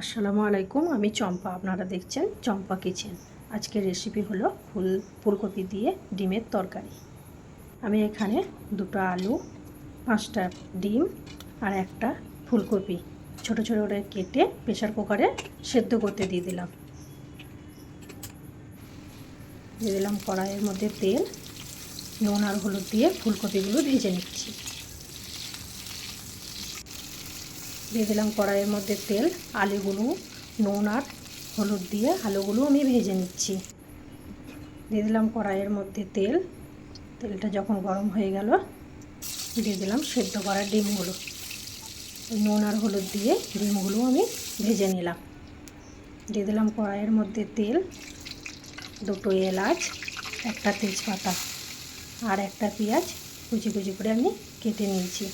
আসসালামু আলাইকুম, আমি চম্পা, আপনারা দেখছেন চম্পা কিচেন আজকের রেসিপি হলো ফুল, ফুলকপি দিয়ে ডিমের তরকারি। আমি এখানে দুটো আলু, পাঁচটা ডিম আর একটা ফুলকপি ছোট ছোট করে কেটে প্রেশার কুকারে সেদ্ধ করতে দিয়ে দিলাম। দিয়ে দিলাম কড়াইয়ের মধ্যে তেল, নুন আর হলুদ দিয়ে ফুলকপিগুলো ভেজে নিচ্ছি। দিয়ে দিলাম কড়াইয়ের মধ্যে তেল, আলুগুলো, নুন আর হলুদ দিয়ে আলুগুলো আমি ভেজে নিচ্ছি। দিয়ে দিলাম কড়াইয়ের মধ্যে তেল। তেলটা যখন গরম হয়ে গেল, দিয়ে দিলাম সেদ্ধ করা ডিমগুলো। নুন আর হলুদ দিয়ে ডিমগুলো আমি ভেজে নিলাম। দিয়ে দিলাম কড়াইয়ের মধ্যে তেল, দুটো এলাচ, একটা তেজপাতা আর একটা পেঁয়াজ কুচি কুচি করে আমি কেটে নিয়েছি।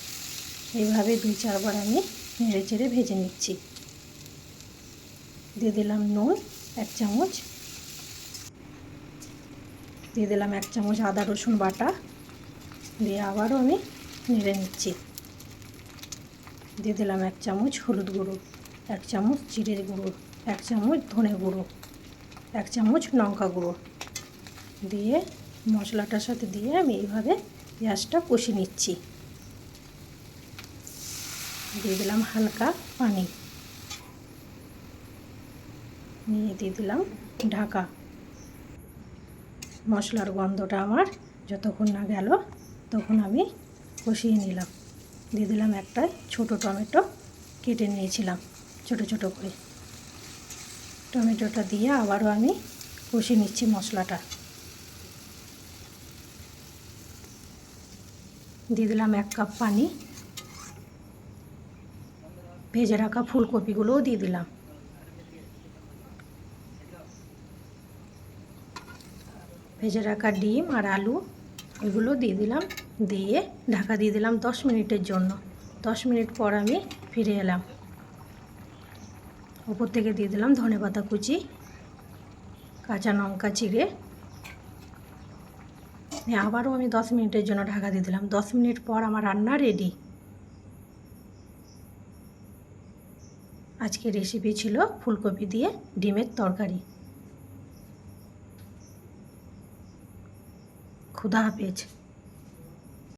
এইভাবে দুই চারবার আমি নেড়ে চেড়ে ভেজে নিচ্ছি। দিয়ে দিলাম নুন, এক চামচ। দিয়ে দিলাম এক চামচ আদা রসুন বাটা। দিয়ে আবারও আমি নেড়ে নিচ্ছি। দিয়ে দিলাম এক চামচ হলুদ গুঁড়ো, এক চামচ জিরের গুঁড়ো, এক চামচ ধনে গুঁড়ো, এক চামচ লঙ্কা গুঁড়ো। দিয়ে মশলাটার সাথে দিয়ে আমি এইভাবে পেঁয়াজটা কষে নিচ্ছি। দিয়ে দিলাম হালকা পানি। নিয়ে দিয়ে দিলাম ঢাকা। মশলার গন্ধটা আমার যতক্ষণ না গেল, তখন আমি কষিয়ে নিলাম। দিয়ে দিলাম একটা ছোট টমেটো কেটে নিয়েছিলাম, ছোট ছোট করে। টমেটোটা দিয়ে আবারও আমি কষিয়ে নিচ্ছি মশলাটা। দিয়ে দিলাম এক কাপ পানি। ভেজে রাখা ফুলকপিগুলোও দিয়ে দিলাম। ভেজে রাখা ডিম আর আলু, এগুলো দিয়ে দিলাম। দিয়ে ঢাকা দিয়ে দিলাম দশ মিনিটের জন্য। দশ মিনিট পর আমি ফিরে এলাম। ওপর থেকে দিয়ে দিলাম ধনে পাতা কুচি, কাঁচা লঙ্কা চিড়ে। আবারও আমি দশ মিনিটের জন্য ঢাকা দিয়ে দিলাম। দশ মিনিট পর আমার রান্না রেডি আজকের রেসিপি ছিল ফুলকপি দিয়ে ডিমের তরকারি। খুদা হাফেজ